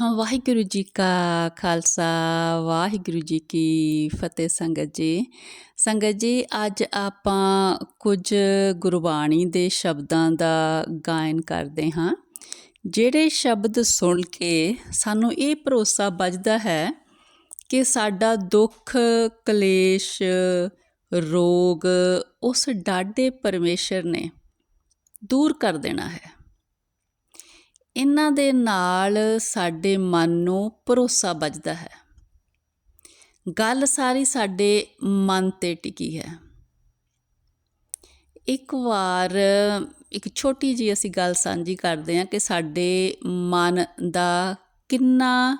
ਹਾਂ, ਵਾਹਿਗੁਰੂ ਜੀ ਕਾ ਖਾਲਸਾ, ਵਾਹਿਗੁਰੂ ਜੀ ਕੀ ਫਤਿਹ ਸੰਗਤ ਜੀ। ਸੰਗਤ ਜੀ, ਅੱਜ ਆਪਾਂ ਕੁਝ ਗੁਰਬਾਣੀ ਦੇ ਸ਼ਬਦਾਂ ਦਾ ਗਾਇਨ ਕਰਦੇ ਹਾਂ। ਜਿਹੜੇ ਸ਼ਬਦ ਸੁਣ ਕੇ ਸਾਨੂੰ ਇਹ ਭਰੋਸਾ ਵੱਜਦਾ ਹੈ ਕਿ ਸਾਡਾ ਦੁੱਖ, ਕਲੇਸ਼, ਰੋਗ ਉਸ ਡਾਢੇ ਪਰਮੇਸ਼ਰ ਨੇ ਦੂਰ ਕਰ ਦੇਣਾ ਹੈ। ਇਹਨਾਂ ਦੇ ਨਾਲ ਸਾਡੇ ਮਨ ਨੂੰ ਭਰੋਸਾ ਵੱਜਦਾ ਹੈ। ਗੱਲ ਸਾਰੀ ਸਾਡੇ ਮਨ ਤੇ ਟਿਕੀ ਹੈ। ਇੱਕ ਵਾਰ, ਇੱਕ ਛੋਟੀ ਜੀ ਅਸੀਂ ਗੱਲ ਸਾਂਝੀ ਕਰਦੇ ਹਾਂ ਕਿ ਸਾਡੇ ਮਨ ਦਾ ਕਿੰਨਾ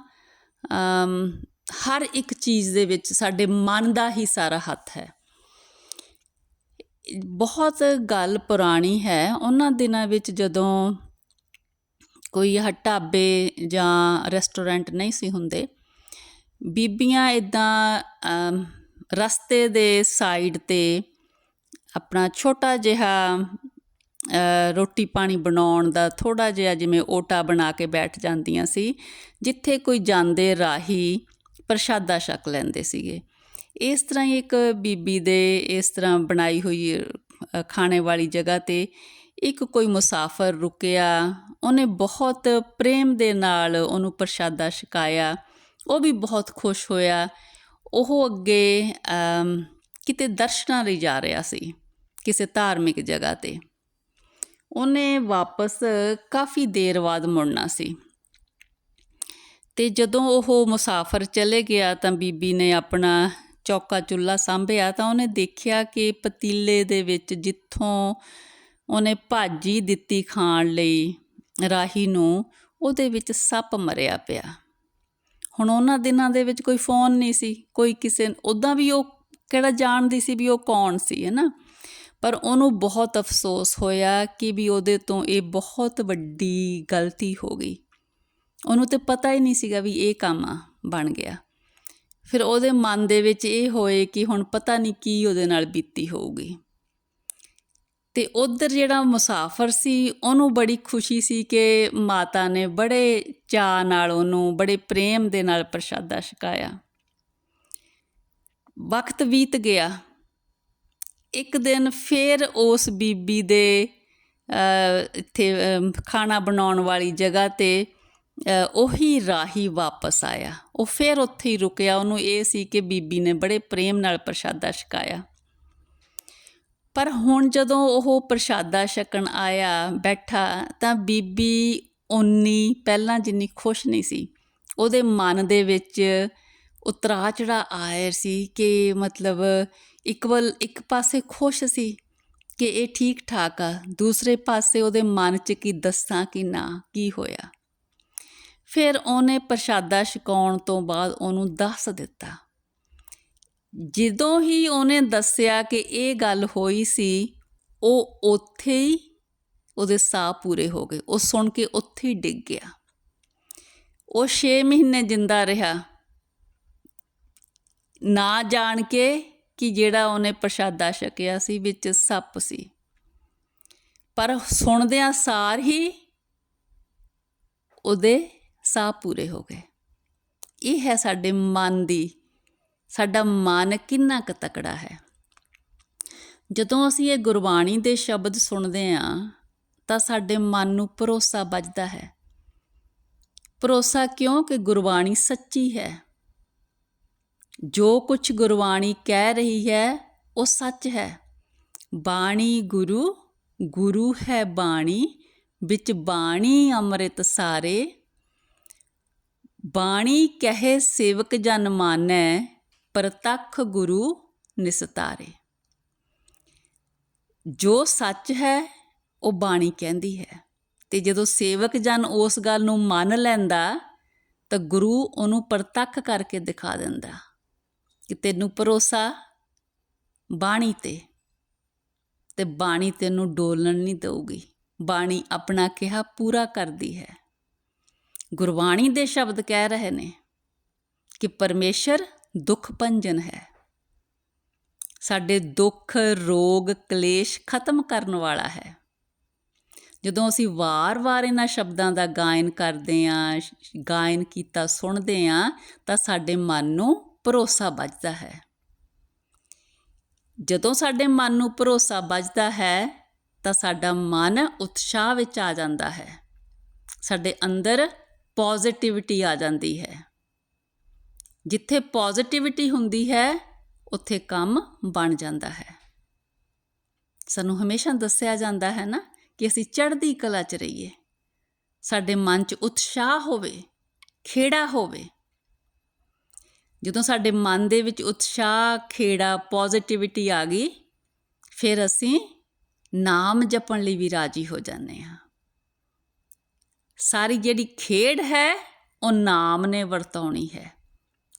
ਹਰ ਇੱਕ ਚੀਜ਼ ਦੇ ਵਿੱਚ ਸਾਡੇ ਮਨ ਦਾ ਹੀ ਸਾਰਾ ਹੱਥ ਹੈ। ਬਹੁਤ ਗੱਲ ਪੁਰਾਣੀ ਹੈ। ਉਹਨਾਂ ਦਿਨਾਂ ਵਿੱਚ ਜਦੋਂ ਕੋਈ ਢਾਬੇ ਜਾਂ ਰੈਸਟੋਰੈਂਟ ਨਹੀਂ ਸੀ ਹੁੰਦੇ। ਬੀਬੀਆਂ ਇਦਾਂ ਰਸਤੇ ਦੇ ਸਾਈਡ ਤੇ ਆਪਣਾ ਛੋਟਾ ਜਿਹਾ ਰੋਟੀ ਪਾਣੀ ਬਣਾਉਣ ਦਾ ਥੋੜਾ ਜਿਹਾ ਜਿਵੇਂ ਓਟਾ ਬਣਾ ਕੇ ਬੈਠ ਜਾਂਦੀਆਂ ਸੀ, ਜਿੱਥੇ ਕੋਈ ਜਾਂਦੇ ਰਾਹੀ ਪ੍ਰਸ਼ਾਦਾ ਛਕ ਲੈਂਦੇ ਸੀਗੇ। ਇਸ ਤਰ੍ਹਾਂ ਹੀ ਇੱਕ ਬੀਬੀ ਦੇ ਇਸ ਤਰ੍ਹਾਂ ਬਣਾਈ ਹੋਈ ਖਾਣੇ ਵਾਲੀ ਜਗ੍ਹਾ ਤੇ ਇੱਕ ਕੋਈ ਮੁਸਾਫਰ ਰੁਕਿਆ, ਉਹਨੇ ਬਹੁਤ ਪ੍ਰੇਮ ਦੇ ਨਾਲ ਉਹਨੂੰ ਪ੍ਰਸ਼ਾਦਾ ਛਕਾਇਆ, ਉਹ ਵੀ ਬਹੁਤ ਖੁਸ਼ ਹੋਇਆ। ਉਹ ਅੱਗੇ ਕਿਤੇ ਦਰਸ਼ਨਾਂ ਲਈ ਜਾ ਰਿਹਾ ਸੀ, ਕਿਸੇ ਧਾਰਮਿਕ ਜਗ੍ਹਾ ਤੇ। ਉਹਨੇ ਵਾਪਸ ਕਾਫੀ ਦੇਰ ਬਾਅਦ ਮੁੜਨਾ ਸੀ। ਤੇ ਜਦੋਂ ਉਹ ਮੁਸਾਫਰ ਚਲੇ ਗਿਆ ਤਾਂ ਬੀਬੀ ਨੇ ਆਪਣਾ ਚੌਕਾ ਚੁੱਲਾ ਸੰਭਿਆ ਤਾਂ ਉਹਨੇ ਦੇਖਿਆ ਕਿ ਪਤੀਲੇ ਦੇ ਵਿੱਚ ਜਿੱਥੋਂ ਉਹਨੇ ਭਾਜੀ ਦਿੱਤੀ ਖਾਣ ਲਈ ਰਾਹੀ ਨੂੰ, ਉਹਦੇ ਵਿੱਚ ਸੱਪ ਮਰਿਆ ਪਿਆ। ਹੁਣ ਉਹਨਾਂ ਦਿਨਾਂ ਦੇ ਵਿੱਚ ਕੋਈ ਫੋਨ ਨਹੀਂ ਸੀ, ਕੋਈ ਕਿਸੇ ਉਦਾਂ ਵੀ ਉਹ ਕਿਹੜਾ ਜਾਣਦੀ ਸੀ ਵੀ ਉਹ ਕੌਣ ਸੀ, ਹੈ ਨਾ? ਪਰ ਉਹਨੂੰ ਬਹੁਤ ਅਫਸੋਸ ਹੋਇਆ ਕਿ ਵੀ ਉਹਦੇ ਤੋਂ ਇਹ ਬਹੁਤ ਵੱਡੀ ਗਲਤੀ ਹੋ ਗਈ। ਉਹਨੂੰ ਤੇ ਪਤਾ ਹੀ ਨਹੀਂ ਸੀਗਾ ਵੀ ਇਹ ਕੰਮ ਬਣ ਗਿਆ। ਫਿਰ ਉਹਦੇ ਮਨ ਦੇ ਵਿੱਚ ਇਹ ਹੋਏ ਕਿ ਹੁਣ ਪਤਾ ਨਹੀਂ ਕੀ ਉਹਦੇ ਨਾਲ ਬੀਤੀ ਹੋਊਗੀ। ਤੇ ਉਧਰ ਜਿਹੜਾ ਮੁਸਾਫਰ ਸੀ, ਉਹਨੂੰ ਬੜੀ ਖੁਸ਼ੀ ਸੀ ਕਿ ਮਾਤਾ ਨੇ ਬੜੇ ਚਾਹ ਨਾਲ ਉਹਨੂੰ, ਬੜੇ ਪ੍ਰੇਮ ਦੇ ਨਾਲ ਪ੍ਰਸ਼ਾਦਾ ਛਕਾਇਆ। ਵਕਤ ਬੀਤ ਗਿਆ। ਇੱਕ ਦਿਨ ਫੇਰ ਉਸ ਬੀਬੀ ਦੇ ਇੱਥੇ ਖਾਣਾ ਬਣਾਉਣ ਵਾਲੀ ਜਗ੍ਹਾ ਤੇ ਉਹੀ ਰਾਹੀ ਵਾਪਸ ਆਇਆ। ਉਹ ਫੇਰ ਉੱਥੇ ਹੀ ਰੁਕਿਆ। ਉਹਨੂੰ ਇਹ ਸੀ ਕਿ ਬੀਬੀ ਨੇ ਬੜੇ ਪ੍ਰੇਮ ਨਾਲ ਪ੍ਰਸ਼ਾਦਾ ਛਕਾਇਆ। ਪਰ ਹੁਣ ਜਦੋਂ ਉਹ ਪ੍ਰਸ਼ਾਦਾ ਛਕਣ ਆਇਆ, ਬੈਠਾ, ਤਾਂ ਬੀਬੀ ਉਨੀ ਪਹਿਲਾਂ ਜਿੰਨੀ ਖੁਸ਼ ਨਹੀਂ ਸੀ। ਉਹਦੇ ਮਨ ਦੇ ਵਿੱਚ ਉਤਰਾ ਚੜਾ ਆਇਆ ਸੀ ਕਿ ਮਤਲਬ ਇੱਕ ਵੱਲ ਇੱਕ ਪਾਸੇ ਖੁਸ਼ ਸੀ ਕਿ ਇਹ ਠੀਕ ਠਾਕ ਆ, ਦੂਸਰੇ ਪਾਸੇ ਉਹਦੇ ਮਨ 'ਚ ਕੀ ਦੱਸਾਂ ਕਿ ਨਾ, ਕੀ ਹੋਇਆ। ਫਿਰ ਉਹਨੇ ਪ੍ਰਸ਼ਾਦਾ ਛਕਾਉਣ ਤੋਂ ਬਾਅਦ ਉਹਨੂੰ ਦੱਸ ਦਿੱਤਾ। ਜਦੋਂ ਹੀ ਉਹਨੇ ਦੱਸਿਆ ਕਿ ਇਹ ਗੱਲ ਹੋਈ ਸੀ, ਉਹ ਉੱਥੇ ਹੀ ਉਹਦੇ ਸਾਹ ਪੂਰੇ ਹੋ ਗਏ। ਉਹ ਸੁਣ ਕੇ ਉੱਥੇ ਹੀ ਡਿੱਗ ਗਿਆ। ਉਹ 6 ਮਹੀਨੇ ਜਿੰਦਾ ਰਿਹਾ। ਨਾ ਜਾਣ ਕੇ ਕਿ ਜਿਹੜਾ ਉਹਨੇ ਪ੍ਰਸ਼ਾਦਾ ਛਕਿਆ ਸੀ, ਵਿੱਚ ਸੱਪ ਸੀ। ਪਰ ਸੁਣਦਿਆਂ ਸਾਰ ਹੀ ਉਹਦੇ ਸਾਹ ਪੂਰੇ ਹੋ ਗਏ। ਇਹ ਹੈ ਸਾਡੇ ਮਨ ਦੀ ਸਾਡਾ ਮਨ ਕਿੰਨਾ ਕੁ ਤਕੜਾ ਹੈ। ਜਦੋਂ ਅਸੀਂ ਇਹ ਗੁਰਬਾਣੀ ਦੇ ਸ਼ਬਦ ਸੁਣਦੇ ਆਂ ਤਾਂ ਸਾਡੇ ਮਨ ਨੂੰ ਭਰੋਸਾ ਵੱਜਦਾ ਹੈ। ਭਰੋਸਾ ਕਿਉਂ ਕਿ ਗੁਰਬਾਣੀ ਸੱਚੀ ਹੈ? ਜੋ ਕੁਝ ਗੁਰਬਾਣੀ ਕਹਿ ਰਹੀ ਹੈ, ਉਹ ਸੱਚ ਹੈ। ਬਾਣੀ ਗੁਰੂ ਗੁਰੂ ਹੈ ਬਾਣੀ, ਵਿੱਚ ਬਾਣੀ ਅੰਮ੍ਰਿਤ ਸਾਰੇ। ਬਾਣੀ ਕਹੇ ਸੇਵਕ ਜਨ ਮਾਨੈ ਪ੍ਰਤੱਖ ਗੁਰੂ ਨਿਸਤਾਰੇ। ਜੋ ਸੱਚ ਹੈ, ਉਹ ਬਾਣੀ ਕਹਿੰਦੀ ਹੈ। ਤੇ ਜਦੋਂ ਸੇਵਕ ਜਨ ਉਸ ਗੱਲ ਨੂੰ ਮੰਨ ਲੈਂਦਾ, ਤਾਂ ਗੁਰੂ ਉਹਨੂੰ ਪ੍ਰਤੱਖ ਕਰਕੇ ਦਿਖਾ ਦਿੰਦਾ ਕਿ ਤੈਨੂੰ ਭਰੋਸਾ ਬਾਣੀ ਤੇ ਤੇ ਬਾਣੀ ਤੈਨੂੰ ਡੋਲਣ ਨਹੀਂ ਦੇਊਗੀ। ਬਾਣੀ ਆਪਣਾ ਕਿਹਾ ਪੂਰਾ ਕਰਦੀ ਹੈ। ਗੁਰਬਾਣੀ ਦੇ ਸ਼ਬਦ ਕਹਿ ਰਹੇ ਨੇ ਕਿ ਪਰਮੇਸ਼ਰ ਦੁੱਖ ਭੰਜਨ ਹੈ। ਸਾਡੇ ਦੁੱਖ, ਰੋਗ, ਕਲੇਸ਼ ਖਤਮ ਕਰਨ ਵਾਲਾ ਹੈ। ਜਦੋਂ ਅਸੀਂ ਵਾਰ-ਵਾਰ ਇਹਨਾਂ ਸ਼ਬਦਾਂ ਦਾ ਗਾਇਨ ਕਰਦੇ ਆਂ ਗਾਇਨ ਕੀਤਾ, ਸੁਣਦੇ ਆਂ ਤਾਂ ਸਾਡੇ ਮਨ ਨੂੰ ਭਰੋਸਾ ਵੱਜਦਾ ਹੈ। ਜਦੋਂ ਸਾਡੇ ਮਨ ਨੂੰ ਭਰੋਸਾ ਵੱਜਦਾ ਹੈ, ਤਾਂ ਸਾਡਾ ਮਨ ਉਤਸ਼ਾਹ ਵਿੱਚ ਆ ਜਾਂਦਾ ਹੈ। ਸਾਡੇ ਅੰਦਰ ਪੋਜ਼ਿਟਿਵਿਟੀ ਆ ਜਾਂਦੀ ਹੈ। ਜਿੱਥੇ ਪੋਜ਼ਿਟਿਵਿਟੀ ਹੁੰਦੀ ਹੈ, ਉੱਥੇ ਕੰਮ ਬਣ ਜਾਂਦਾ ਹੈ। ਸਾਨੂੰ ਹਮੇਸ਼ਾ ਦੱਸਿਆ ਜਾਂਦਾ ਹੈ ਨਾ ਕਿ ਅਸੀਂ ਚੜ੍ਹਦੀ ਕਲਾ 'ਚ ਰਹੀਏ। ਸਾਡੇ ਮਨ 'ਚ ਉਤਸ਼ਾਹ ਹੋਵੇ, ਖੇੜਾ ਹੋਵੇ। ਜਦੋਂ ਸਾਡੇ ਮਨ ਦੇ ਵਿੱਚ ਉਤਸ਼ਾਹ, ਖੇੜਾ ਪੋਜ਼ਿਟਿਵਿਟੀ ਆ ਗਈ, ਫਿਰ ਅਸੀਂ ਨਾਮ ਜਪਣ ਲਈ ਵੀ ਰਾਜੀ ਹੋ ਜਾਂਦੇ ਹਾਂ। ਸਾਰੀ ਜਿਹੜੀ ਖੇਡ ਹੈ, ਉਹ ਨਾਮ ਨੇ ਵਰਤਾਉਣੀ ਹੈ।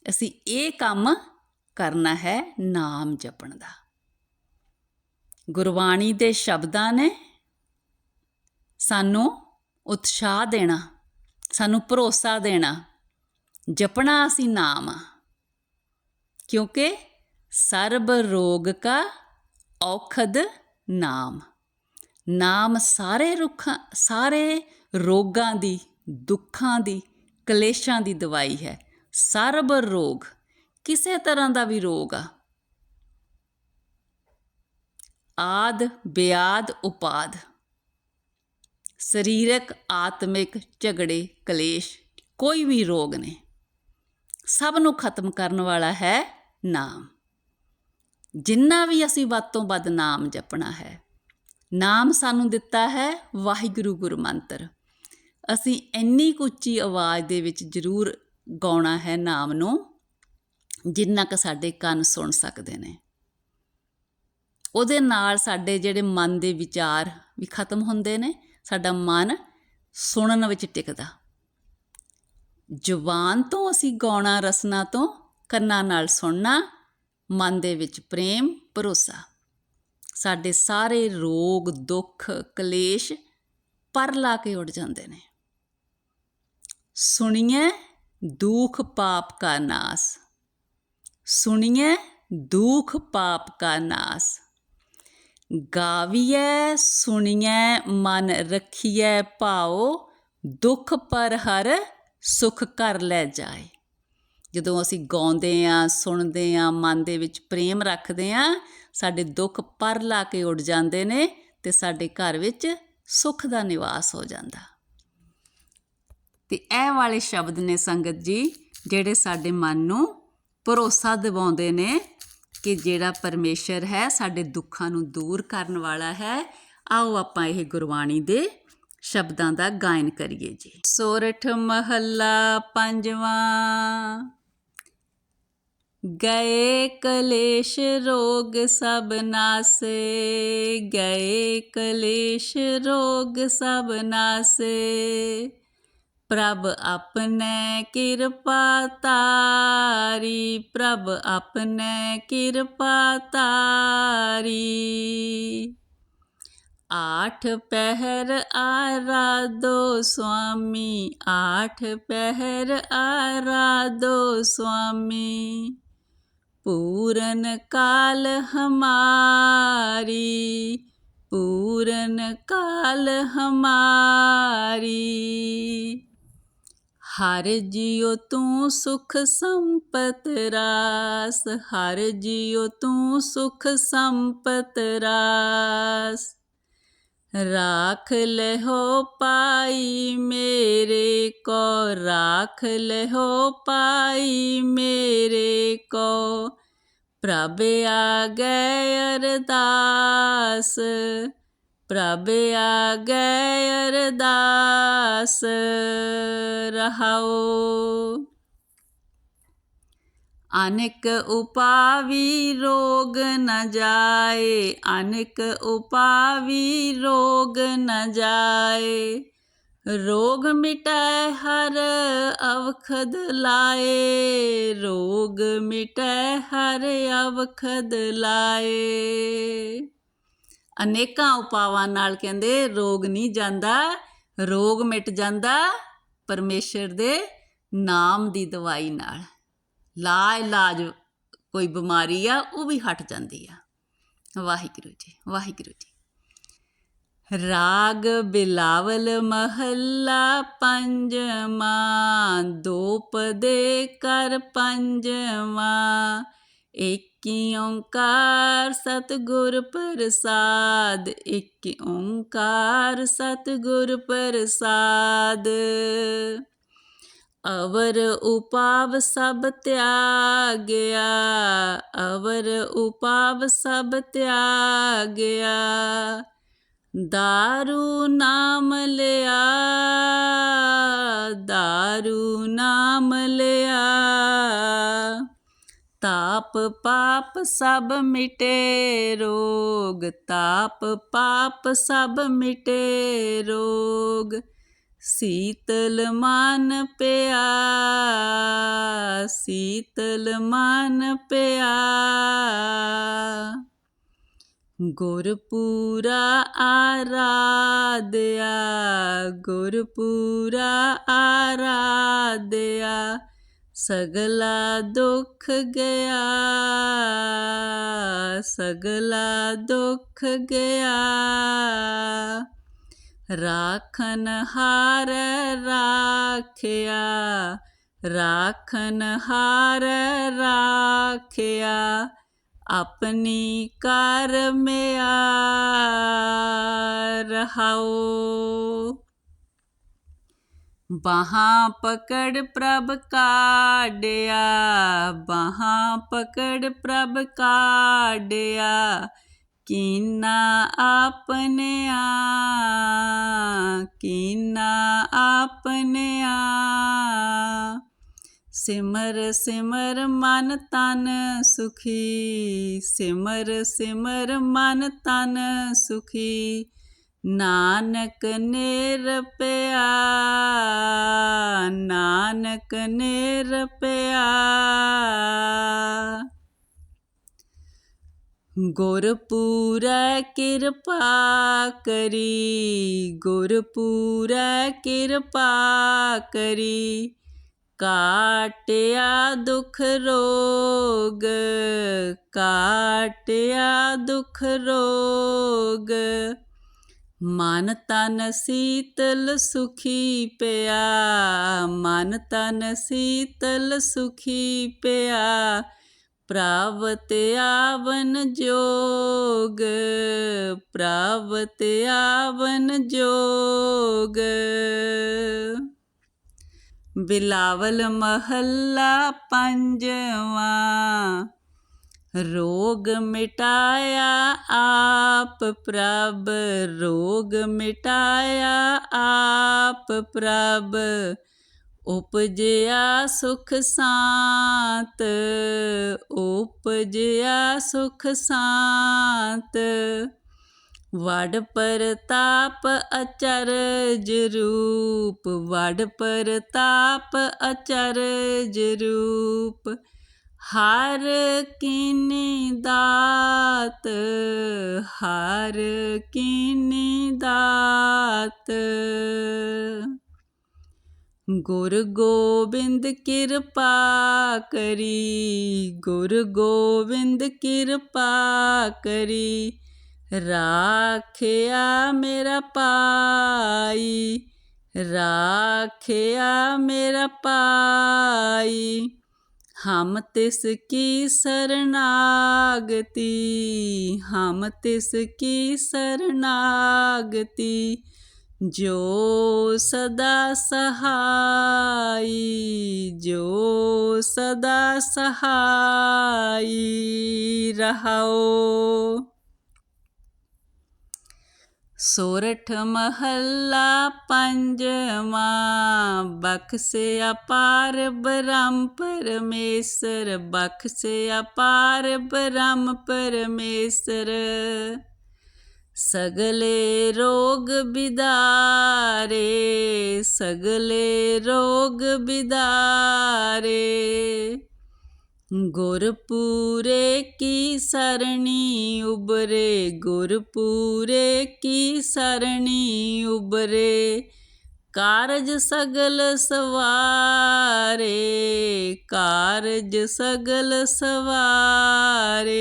ਅਸੀਂ ਇਹ ਕੰਮ ਕਰਨਾ ਹੈ ਨਾਮ ਜਪਣ ਦਾ। ਗੁਰਬਾਣੀ ਦੇ ਸ਼ਬਦਾਂ ਨੇ ਸਾਨੂੰ ਉਤਸ਼ਾਹ ਦੇਣਾ, ਸਾਨੂੰ ਭਰੋਸਾ ਦੇਣਾ, ਜਪਣਾ ਅਸੀਂ ਨਾਮ ਆ। ਕਿਉਂਕਿ ਸਰਬ ਰੋਗ ਕਾ ਔਖਦ ਨਾਮ। ਨਾਮ ਸਾਰੇ ਰੁੱਖਾਂ, ਸਾਰੇ ਰੋਗਾਂ ਦੀ, ਦੁੱਖਾਂ ਦੀ, ਕਲੇਸ਼ਾਂ ਦੀ ਦਵਾਈ ਹੈ। ਸਰਬਰ ਰੋਗ, ਕਿਸੇ ਤਰ੍ਹਾਂ ਦਾ ਵੀ ਰੋਗ ਆ। ਆਦ, ਬਿਆਦ, ਉਪਾਦ। ਸਰੀਰਕ, ਆਤਮਿਕ, ਝਗੜੇ, ਕਲੇਸ਼, ਕੋਈ ਵੀ ਰੋਗ ਨੇ, ਸਭ ਨੂੰ ਖਤਮ ਕਰਨ ਵਾਲਾ ਹੈ ਨਾਮ। ਜਿੰਨਾ ਵੀ ਅਸੀਂ ਵੱਧ ਤੋਂ ਵੱਧ ਨਾਮ ਜਪਣਾ ਹੈ, ਨਾਮ ਸਾਨੂੰ ਦਿੱਤਾ ਹੈ ਵਾਹਿਗੁਰੂ ਗੁਰੂ ਮੰਤਰ ਅਸੀਂ ਇੰਨੀ ਕੁ ਉੱਚੀ ਆਵਾਜ਼ ਦੇ ਵਿੱਚ ਜ਼ਰੂਰ ਗਾਉਣਾ ਹੈ ਨਾਮ ਨੂੰ, ਜਿੰਨਾ ਕਿ ਸਾਡੇ ਕੰਨ ਸੁਣ ਸਕਦੇ ਨੇ। ਉਹਦੇ ਨਾਲ ਸਾਡੇ ਜਿਹੜੇ ਮਨ ਦੇ ਵਿਚਾਰ ਵੀ ਖਤਮ ਹੁੰਦੇ ਨੇ, ਸਾਡਾ ਮਨ ਸੁਣਨ ਵਿੱਚ ਟਿਕਦਾ। ਜ਼ੁਬਾਨ ਤੋਂ ਅਸੀਂ ਗਾਉਣਾ, ਰਸਨਾ ਤੋਂ ਕੰਨਾਂ ਨਾਲ ਸੁਣਨਾ, ਮਨ ਦੇ ਵਿੱਚ ਪ੍ਰੇਮ, ਭਰੋਸਾ। ਸਾਡੇ ਸਾਰੇ ਰੋਗ, ਦੁੱਖ, ਕਲੇਸ਼ ਪਰ ਲਾ ਕੇ ਉੱਡ ਜਾਂਦੇ ਨੇ। ਸੁਣੀਏ ਦੁਖ ਪਾਪ ਕਾ ਨਾਸ। ਸੁਣੀਏ ਦੁਖ ਪਾਪ ਕਾ ਨਾਸ। ਗਾਵੀਐ, ਸੁਣੀਐ, ਮਨ ਰਖੀਐ ਭਾਉ, ਦੁੱਖ ਪਰ ਹਰ ਸੁਖ ਕਰ ਲੈ ਜਾਏ। ਜਦੋਂ ਅਸੀਂ ਗਾਉਂਦੇ ਆ, ਸੁਣਦੇ ਆ, ਮਨ ਦੇ ਵਿੱਚ ਪ੍ਰੇਮ ਰੱਖਦੇ ਆ, ਸਾਡੇ ਦੁੱਖ ਪਰ ਲਾ ਕੇ ਉੱਡ ਜਾਂਦੇ ਨੇ ਤੇ ਸਾਡੇ ਘਰ ਵਿੱਚ ਸੁਖ ਦਾ ਨਿਵਾਸ ਹੋ ਜਾਂਦਾ। ਤੇ ਇਹ ਵਾਲੇ ਸ਼ਬਦ ਨੇ ਸੰਗਤ ਜੀ, ਜਿਹੜੇ ਸਾਡੇ ਮਨ ਨੂੰ ਭਰੋਸਾ ਦਿਵਾਉਂਦੇ ਨੇ ਕਿ ਜਿਹੜਾ ਪਰਮੇਸ਼ਰ ਹੈ, ਸਾਡੇ ਦੁੱਖਾਂ ਨੂੰ ਦੂਰ ਕਰਨ ਵਾਲਾ ਹੈ। ਆਓ ਆਪਾਂ ਇਹ ਗੁਰਬਾਣੀ ਦੇ ਸ਼ਬਦਾਂ ਦਾ ਗਾਇਨ ਕਰੀਏ ਜੀ। ਸੋਰਠ ਮਹੱਲਾ ਪੰਜਵਾਂ, ਗਏ ਕਲੇਸ਼ ਰੋਗ ਸਭ ਨਾਸੇ, ਗਏ ਕਲੇਸ਼ ਰੋਗ ਸਭ ਨਾਸੇ। ਪ੍ਰਭ ਆਪਨੇ ਕਿਰਪਾ ਤਾਰੀ ਪ੍ਰਭ ਆਪਨੇ ਕਿਰਪਾ ਤਾਰੀ ਆਠ ਪਹਿਰ ਆਰਾਧੋ ਸੁਆਮੀ, ਆਠ ਪਹਿਰ ਆਰਾਧੋ ਸੁਆਮੀ। ਪੂਰਨ ਕਾਲ ਹਮਾਰੀ, ਪੂਰਨ ਕਾਲ ਹਮਾਰੀ। ਹਰ ਜਿਉ ਤੂੰ ਸੁਖ ਸੰਪਤ ਰਾਸ, ਹਰ ਜਿਉ ਤੂੰ ਸੁਖ ਸੰਪਤ ਰਾਸ। ਰਾਖ ਲਹੋ ਪਾਈ ਮੇਰੇ ਕੋ, ਰਾਖ ਲਹੋ ਪਾਈ ਮੇਰੇ ਕੋ। ਪ੍ਰਭ ਆ ਗਏ ਅਰਦਾਸ ਪ੍ਰਭ ਆ ਗਏ ਅਰਦਾਸ ਰਹਾਓ। ਅਨੇਕ ਉਪਾਵੀ ਰੋਗ ਨ ਜਾਏ, ਅਨੇਕ ਉਪਾਵੀ ਰੋਗ ਨ ਜਾਏ। ਰੋਗ ਮਿਟੈ ਹਰ ਅਵਖਦ ਲਾਏ, ਰੋਗ ਮਿਟੈ ਹਰ ਅਵਖਦ ਲਾਏ। ਅਨੇਕਾਂ ਉਪਾਵਾਂ ਨਾਲ ਕਹਿੰਦੇ ਰੋਗ ਨਹੀਂ ਜਾਂਦਾ, ਰੋਗ ਮਿਟ ਜਾਂਦਾ ਪਰਮੇਸ਼ਰ ਦੇ ਨਾਮ ਦੀ ਦਵਾਈ ਨਾਲ। ਲਾ ਇਲਾਜ ਕੋਈ ਬਿਮਾਰੀ ਆ, ਉਹ ਵੀ ਹਟ ਜਾਂਦੀ ਆ। ਵਾਹਿਗੁਰੂ ਜੀ ਵਾਹਿਗੁਰੂ ਜੀ। ਰਾਗ ਬਿਲਾਵਲ ਮਹੱਲਾ ਪੰਜਵਾਂ, ਦੋ ਪਦੇ ਕਰ ਪੰਜਵਾਂ ਏਕੀ ਓੰਕਾਰ ਸਤਿਗੁਰ ਪ੍ਰਸਾਦ, ਏਕ ਓੰਕਾਰ ਸਤਿਗੁਰ ਪ੍ਰਸਾਦ। ਅਵਰ ਉਪਾਵ ਸਭ ਤਿਆਗਿਆ, ਅਵਰ ਉਪਾਵ ਸਭ ਤਿਆਗਿਆ। ਦਾਰੂ ਨਾਮ ਲਿਆ, ਦਾਰੂ ਨਾਮ ਲਿਆ। ਤਾਪ ਪਾਪ ਸਭ ਮਿਟੇ, ਰੋਗ ਤਾਪ ਪਾਪ ਸਭ ਮਿਟੇ, ਰੋਗ ਸੀਤਲ ਮਨ ਪਿਆ, ਸੀਤਲ ਮਨ ਪਿਆ। ਗੁਰਪੂਰਾ ਆਰਾਧਿਆ ਗੁਰਪੂਰਾ ਆਰਾਧਿਆ ਸਗਲਾ ਦੁੱਖ ਗਿਆ, ਸਗਲਾ ਦੁੱਖ ਗਿਆ। ਰਾਖਨ ਹਾਰ ਰਾਖਿਆ, ਰਾਖਨ ਹਾਰ ਰਾਖਿਆ, ਆਪਣੀ ਕਰ ਮਿਆ ਰਹਾਓ। ਬਾਹਾਂ ਪਕੜ ਪ੍ਰਭ ਕਾਢਿਆ, ਬਾਹਾਂ ਪਕੜ ਪ੍ਰਭ ਕਾਢਿਆ, ਕੀਨਾ ਆਪਣਿਆ ਕੀਨਾ ਆਪਣਿਆ ਸਿਮਰ ਸਿਮਰ ਮਨ ਤਨ ਸੁਖੀ, ਸਿਮਰ ਸਿਮਰ ਮਨ ਤਨ ਸੁਖੀ ਨਾਨਕ ਨਿਰਪਿਆ ਨਾਨਕ ਨਿਰਪਿਆ ਗੁਰਪੂਰੈ ਕਿਰਪਾ ਕਰੀ, ਗੁਰਪੂਰੈ ਕਿਰਪਾ ਕਰੀ। ਕਾਟਿਆ ਦੁਖ ਰੋਗ, ਕਾਟਿਆ ਦੁਖ ਰੋਗ। ਮਨ ਤਨ ਸੀਤਲ ਸੁਖੀ ਪਿਆ, ਮਨ ਤਨ ਸੀਤਲ ਸੁਖੀ ਪਿਆ ਪ੍ਰਾਵਤ ਆਵਨ ਜੋਗ ਪ੍ਰਾਵਤ ਆਵਨ ਜੋਗ। ਬਿਲਾਵਲ ਮਹੱਲਾ ਪੰਜਵਾਂ ਰੋਗ ਮਿਟਾਇਆ ਆਪ ਪ੍ਰਭ, ਰੋਗ ਮਿਟਾਇਆ ਆਪ ਪ੍ਰਭ। ਉਪਜਿਆ ਸੁਖ ਸਾਤ, ਉਪਜਿਆ ਸੁਖ ਸਾਤ। ਵਡ ਪ੍ਰਤਾਪ ਅਚਰਜ ਰੂਪ, ਵਡ ਪ੍ਰਤਾਪ ਅਚਰਜ ਰੂਪ। ਹਰ ਕੀਨੀ ਦਾਤ, ਹਰ ਕੀਨੀ ਦਾਤ। ਗੁਰ ਗੋਬਿੰਦ ਕਿਰਪਾ ਕਰੀ, ਗੁਰ ਗੋਬਿੰਦ ਕਿਰਪਾ ਕਰੀ, ਰਾਖਿਆ ਮੇਰਾ ਪਾਈ ਰਾਖਿਆ ਮੇਰਾ ਪਾਈ ਹਮ ਤਿਸ ਕੀ ਸਰਨਾਗਤੀ, ਹਮ ਤਿਸ ਕੀ ਸਰਨਾਗਤੀ, ਜੋ ਸਦਾ ਸਹਾਈ, ਜੋ ਸਦਾ ਸਹਾਈ ਰਹਾਓ। ਸੋਰਠ ਮਹੱਲਾ ਪੰਜਵਾਂ ਬਖਸੇ ਅਪਾਰ ਬ੍ਰਹਮ ਪਰਮੇਸ਼ਰ ਬਖਸੇ ਅਪਾਰ ਬ੍ਰਹਮ ਪਰਮੇਸ਼ਰ। ਸਗਲੇ ਰੋਗ ਬਿਦਾਰੇ, ਸਗਲੇ ਰੋਗ ਬਿਦਾਰੇ। ਗੁਰਪੂਰੇ ਕੀ ਸਰਣੀ ਉਬਰੇ ਗੁਰਪੂਰੇ ਕੀ ਸਰਣੀ ਉਬਰੇ ਕਾਰਜ ਸਗਲ ਸਵਾਰੇ, ਕਾਰਜ ਸਗਲ ਸਵਾਰੇ।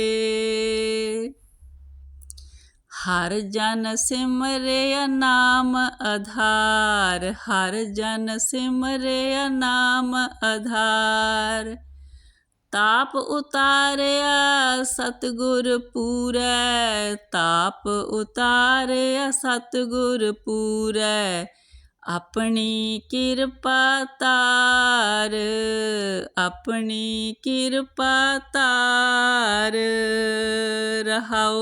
ਹਰ ਜਨ ਸਿਮਰਿਆ ਨਾਮ ਆਧਾਰ, ਹਰ ਜਨ ਸਿਮਰਿਆ ਨਾਮ ਆਧਾਰ। ਤਾਪ ਉਤਾਰਿਆ, ਸਤਿਗੁਰ ਪੂਰੈ। ਤਾਪ ਉਤਾਰਿਆ, ਸਤਿਗੁਰ ਪੂਰੈ। ਆਪਣੀ ਕਿਰਪਾ ਤਾਰ, ਆਪਣੀ ਕਿਰਪਾ ਤਾਰ ਰਹਾਓ।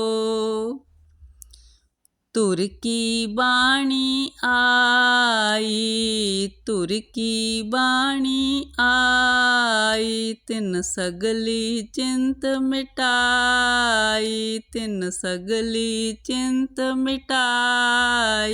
ਧੁਰ ਕੀ ਬਾਣੀ ਆਈ ਧੁਰ ਕੀ ਬਾਣੀ ਆਈ, ਤਿੰਨ ਸਗਲੀ ਚਿੰਤ ਮਿਟਾਈ, ਤਿੰਨ ਸਗਲੀ ਚਿੰਤ ਮਿਟਾਈ।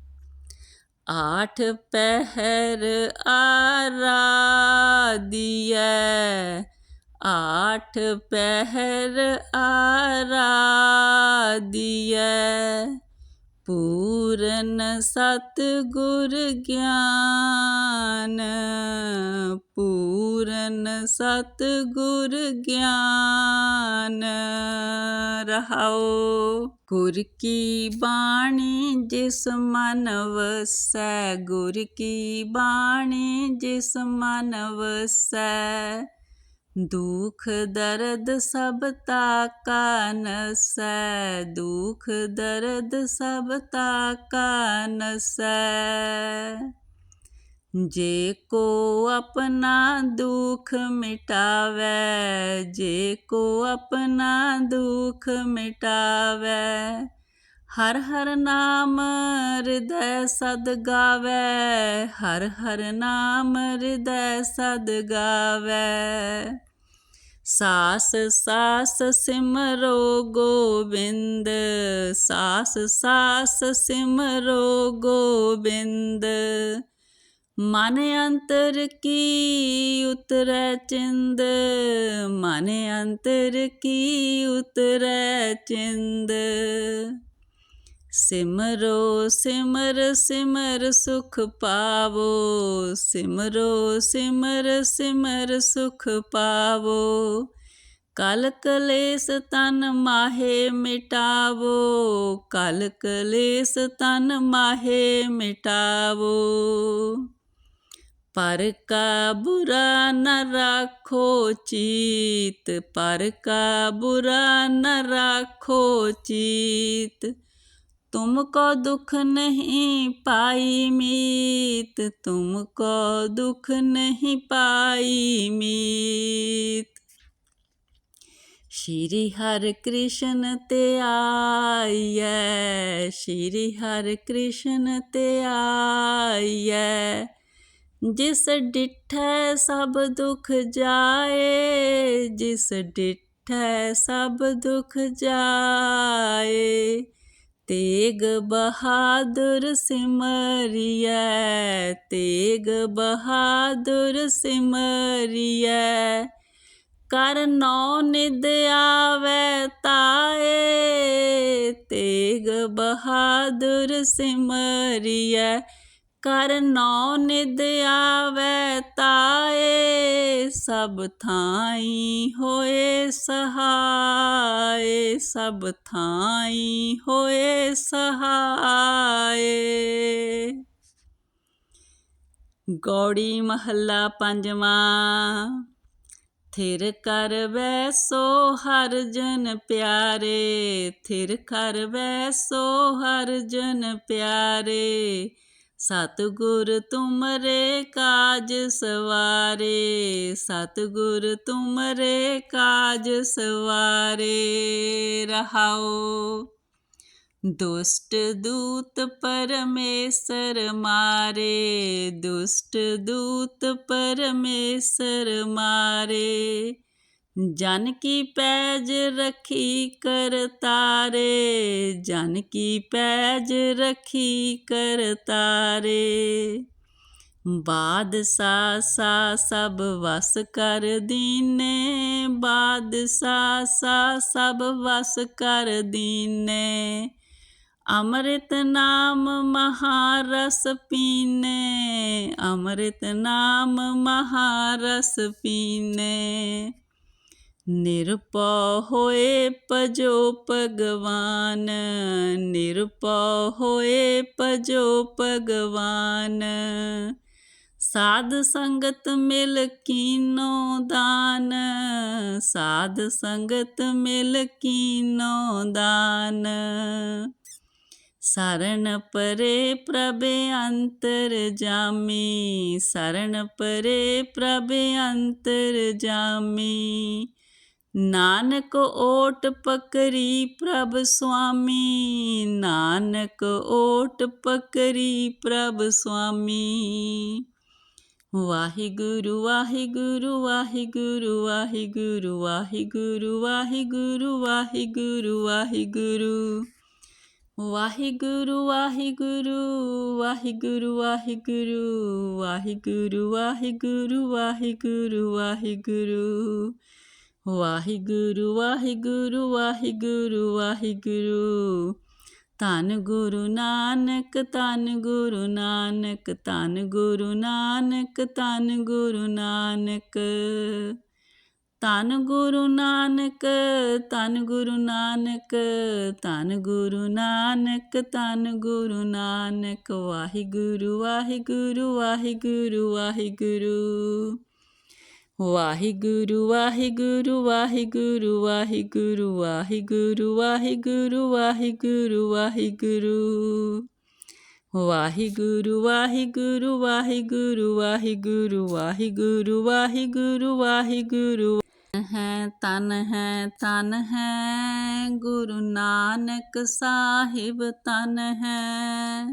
ਆਠ ਪਹਿਰ ਆਰਾਧਿਐ। ਆਠ ਪਹਿਰ ਆਰਾਧਿਐ। ਪੂਰਨ ਸਤ ਗੁਰ ਗਿਆਨ, ਪੂਰਨ ਸਤ ਗੁਰ ਗਿਆਨ। ਰਹਾਓ, ਗੁਰ ਕੀ ਬਾਣੀ ਜਿਸ ਮਨ ਵਸੈ, ਗੁਰ ਕੀ ਬਾਣੀ ਜਿਸ ਮਨ ਵਸੈ। ਦੁਖ ਦਰਦ ਸਭ ਤਾਕਾ ਨਸੈ ਦੁਖ ਦਰਦ ਸਭ ਤਾਕਾ ਨਸੈ ਜੇ ਕੋ ਆਪਣਾ ਦੁਖ ਮਿਟਾਵੇ, ਜੇ ਕੋ ਆਪਣਾ ਦੁਖ ਮਿਟਾਵੇ ਹਰ ਹਰ ਨਾਮ ਹਿਰਦੈ ਸਦ ਗਾਵੇ, ਹਰ ਹਰ ਨਾਮ ਹਿਰਦੈ ਸਦ ਗਾਵੇ। ਸਾਸ ਸਾਸ ਸਿਮਰੋ ਗੋਬਿੰਦ, ਸਾਸ ਸਾਸ ਸਿਮਰੋ ਗੋਬਿੰਦ। ਮਨ ਅੰਤਰ ਕੀ ਉਤਰੈ ਚਿੰਦ, ਮਨ ਅੰਤਰ ਕੀ ਉਤਰੈ ਚਿੰਦ। ਸਿਮਰੋ, ਸਿਮਰ ਸਿਮਰ ਸੁਖ ਪਾਵੋ। ਸਿਮਰੋ, ਸਿਮਰ ਸਿਮਰ ਸੁਖ ਪਾਵੋ। ਕਲ ਕਲੇਸ ਤਨ ਮਾਹੇ ਮਿਟਾਵੋ। ਕਲ ਕਲੇਸ ਤਨ ਮਾਹੇ ਮਿਟਾਵੋ। ਪਰ ਕਾ ਬੁਰਾ ਨ ਰਾਖੋ ਚੀਤ। ਪਰ ਕਾ ਬੁਰਾ ਨ ਰਾਖੋ ਚੀਤ। तुमको दुख नहीं पाई मीत, तुमको दुख नहीं पाई मीत। श्री हर कृष्ण ते आइए श्री हर कृष्ण ते आइए जिस डिठ सब दुख जाए, जिस डिठ सब दुख जाए ਤੇਗ ਬਹਾਦਰ ਸਿਮਰਿਐ ਤੇਗ ਬਹਾਦਰ ਸਿਮਰਿਐ। ਕਰ ਨੌ ਨਿਦ ਆਵੈ ਤਾਏ ਤੇਗ ਬਹਾਦਰ ਸਿਮਰਿਐ। ਕਰ ਨੌ ਨਿਦ ਆਵੈ ਤਾਏ, ਸਭ ਥਾਈ ਹੋਏ ਸਹਾਏ, ਸਭ ਥਾਈ ਹੋਏ ਸਹਾਏ। ਗੌੜੀ ਮਹੱਲਾ ਪੰਜਵਾਂ, ਥਿਰ ਕਰ ਵੈਸੋ ਹਰ ਜਨ ਪਿਆਰੇ, ਥਿਰ ਕਰ ਵੈਸੋ ਹਰ ਜਨ ਪਿਆਰੇ ਸਤਿਗੁਰ ਤੁਮਰੇ ਕਾਜ ਸਵਾਰੇ, ਸਤਿਗੁਰ ਤੁਮਰੇ ਕਾਜ ਸਵਾਰੇ, ਰਹਾਓ। ਦੁਸ਼ਟ ਦੂਤ ਪਰਮੇਸ਼ਰ ਮਾਰੇ, ਦੁਸ਼ਟ ਦੂਤ ਪਰਮੇਸ਼ਰ ਮਾਰੇ ਜਨ ਕੀ ਪੈਜ ਰਖੀ ਕਰਤਾਰੇ ਜਨ ਕੀ ਪੈਜ ਰਖੀ ਕਰਤਾਰੇ ਬਾਦਸ਼ਾਹ ਸਾ ਸਭ ਵਸ ਕਰ ਦੀਨੇ, ਬਾਦਸ਼ਾਹ ਸਾ ਸਭ ਵਸ ਕਰ ਦੀਨੇ। ਅੰਮ੍ਰਿਤ ਨਾਮ ਮਹਾਰਸ ਪੀਨੇ, ਅੰਮ੍ਰਿਤ ਨਾਮ ਮਹਾਰਸ ਪੀਨੇ। ਨਿਰਪਉ ਹੋਏ ਭਜੋ ਭਗਵਾਨ, ਨਿਰਪਉ ਹੋਏ ਭਜੋ ਭਗਵਾਨ। ਸਾਧ ਸੰਗਤ ਮਿਲ ਕੀਨੋ ਦਾਨ, ਸਾਧ ਸੰਗਤ ਮਿਲ ਕੀਨੋ ਦਾਨ। ਸਰਣ ਪਰੇ ਪ੍ਰਭ ਅੰਤਰ ਜਾਮੀ ਸਰਣ ਪਰੇ ਪ੍ਰਭ ਅੰਤਰ ਜਾਮੀ। ਨਾਨਕ ਓਟ ਪਕਰੀ ਪ੍ਰਭ ਸੁਆਮੀ ਨਾਨਕ ਓਟ ਪਕਰੀ ਪ੍ਰਭ ਸੁਆਮੀ ਵਾਹਿਗੁਰੂ ਵਾਹਿਗੁਰੂ ਵਾਹਿਗੁਰੂ ਵਾਹਿਗੁਰੂ ਵਾਹਿਗੁਰੂ ਵਾਹਿਗੁਰੂ ਵਾਹਿਗੁਰੂ ਵਾਹਿਗੁਰੂ ਵਾਹਿਗੁਰੂ ਵਾਹਿਗੁਰੂ ਵਾਹਿਗੁਰੂ ਵਾਹਿਗੁਰੂ ਵਾਹਿਗੁਰੂ ਵਾਹਿਗੁਰੂ ਵਾਹਿਗੁਰੂ ਵਾਹਿਗੁਰੂ ਵਾਹਿਗੁਰੂ ਵਾਹਿਗੁਰੂ ਵਾਹਿਗੁਰੂ ਵਾਹਿਗੁਰੂ। ਧੰਨ ਗੁਰੂ ਨਾਨਕ, ਧੰਨ ਗੁਰੂ ਨਾਨਕ, ਧੰਨ ਗੁਰੂ ਨਾਨਕ, ਧੰਨ ਗੁਰੂ ਨਾਨਕ। ਧੰਨ ਗੁਰੂ ਨਾਨਕ, ਧੰਨ ਗੁਰੂ ਨਾਨਕ, ਧੰਨ ਗੁਰੂ ਨਾਨਕ, ਧੰਨ ਗੁਰੂ ਨਾਨਕ। ਵਾਹਿਗੁਰੂ ਵਾਹਿਗੁਰੂ ਵਾਹਿਗੁਰੂ ਵਾਹਿਗੁਰੂ। ਵਾਹਿਗੁਰੂ ਵਾਹਿਗੁਰੂ ਵਾਹਿਗੁਰੂ ਵਾਹਿਗੁਰੂ ਵਾਹਿਗੁਰੂ ਵਾਹਿਗੁਰੂ ਵਾਹਿਗੁਰੂ ਵਾਹਿਗੁਰੂ ਵਾਹਿਗੁਰੂ ਵਾਹਿਗੁਰੂ ਵਾਹਿਗੁਰੂ ਵਾਹਿਗੁਰੂ ਵਾਹਿਗੁਰੂ ਵਾਹਿਗੁਰੂ ਵਾਹਿਗੁਰੂ ਹੈ ਤਨ ਹੈ ਤਨ ਹੈ ਗੁਰੂ ਨਾਨਕ ਸਾਹਿਬ ਤਨ ਹੈ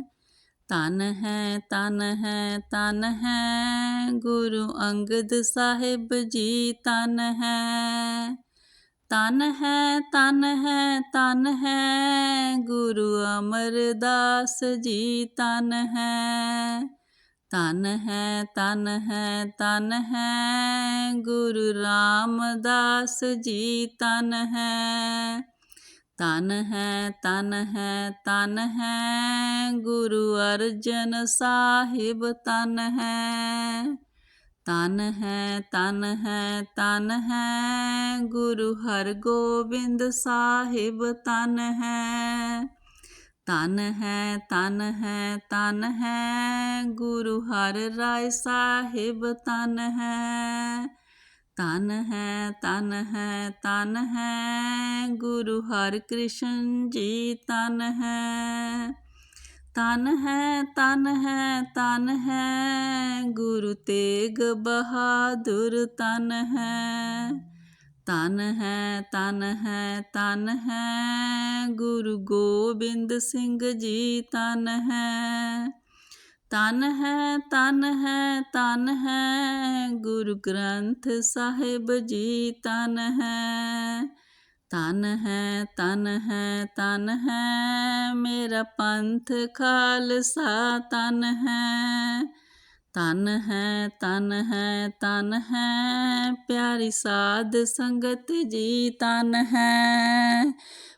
ਤਨ ਹੈ ਤਨ ਹੈ ਤਨ ਹੈ, ਗੁਰੂ ਅੰਗਦ ਸਾਹਿਬ ਜੀ ਤਨ ਹੈ। ਤਨ ਹੈ ਤਨ ਹੈ ਤਨ ਹੈ, ਗੁਰੂ ਅਮਰਦਾਸ ਜੀ ਤਨ ਹੈ। ਤਨ ਹੈ ਤਨ ਹੈ ਤਨ ਹੈ, ਗੁਰੂ ਰਾਮਦਾਸ ਜੀ ਤਨ ਹੈ। ਤਨ ਹੈ ਤਨ ਹੈ ਤਨ ਹੈ, ਗੁਰੂ ਅਰਜਨ ਸਾਹਿਬ ਤਨ ਹੈ। ਤਨ ਹੈ ਤਨ ਹੈ ਤਨ ਹੈ, ਗੁਰੂ ਹਰਗੋਬਿੰਦ ਸਾਹਿਬ ਤਨ ਹੈ। ਤਨ ਹੈ ਤਨ ਹੈ ਤਨ ਹੈ, ਗੁਰੂ ਹਰ ਰਾਏ ਸਾਹਿਬ ਤਨ ਹੈ। ਤਨ ਹੈ ਤਨ ਹੈ ਤਨ ਹੈ, ਗੁਰੂ ਹਰਕ੍ਰਿਸ਼ਨ ਜੀ ਤਨ ਹੈ। ਤਨ ਹੈ ਤਨ ਹੈ ਤਨ ਹੈ, ਗੁਰੂ ਤੇਗ ਬਹਾਦੁਰ ਤਨ ਹੈ। ਤਨ ਹੈ ਤਨ ਹੈ ਤਨ ਹੈ, ਗੁਰੂ ਗੋਬਿੰਦ ਸਿੰਘ ਜੀ ਤਨ ਹੈ। तन है तन है तन है, गुरु ग्रंथ साहेब जी, तन है। तन है तन है तन है, मेरा पंथ खालसा तन है। तन है तन है तन है, प्यारी साध संगत जी तन है।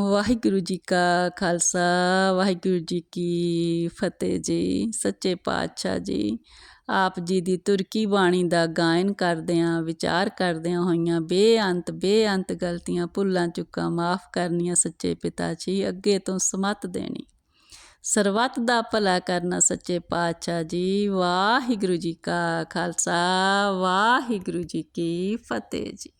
ਵਾਹਿਗੁਰੂ ਜੀ ਕਾ ਖਾਲਸਾ, ਵਾਹਿਗੁਰੂ ਜੀ ਕੀ ਫਤਿਹ ਜੀ, ਸੱਚੇ ਪਾਤਸ਼ਾਹ ਜੀ। ਆਪ ਜੀ ਦੀ ਤੁਰਕੀ ਬਾਣੀ ਦਾ ਗਾਇਨ ਕਰਦਿਆਂ, ਵਿਚਾਰ ਕਰਦਿਆਂ ਹੋਈਆਂ ਬੇਅੰਤ ਬੇਅੰਤ ਗਲਤੀਆਂ ਭੁੱਲਾਂ ਚੁੱਕਾਂ ਮਾਫ ਕਰਨੀਆਂ ਸੱਚੇ ਪਿਤਾ ਜੀ, ਅੱਗੇ ਤੋਂ ਸਮਤ ਦੇਣੀ। ਸਰਬੱਤ ਦਾ ਭਲਾ ਕਰਨਾ ਸੱਚੇ ਪਾਤਸ਼ਾਹ ਜੀ, ਵਾਹਿਗੁਰੂ ਜੀ ਕਾ ਖਾਲਸਾ, ਵਾਹਿਗੁਰੂ ਜੀ ਕੀ ਫਤਿਹ ਜੀ।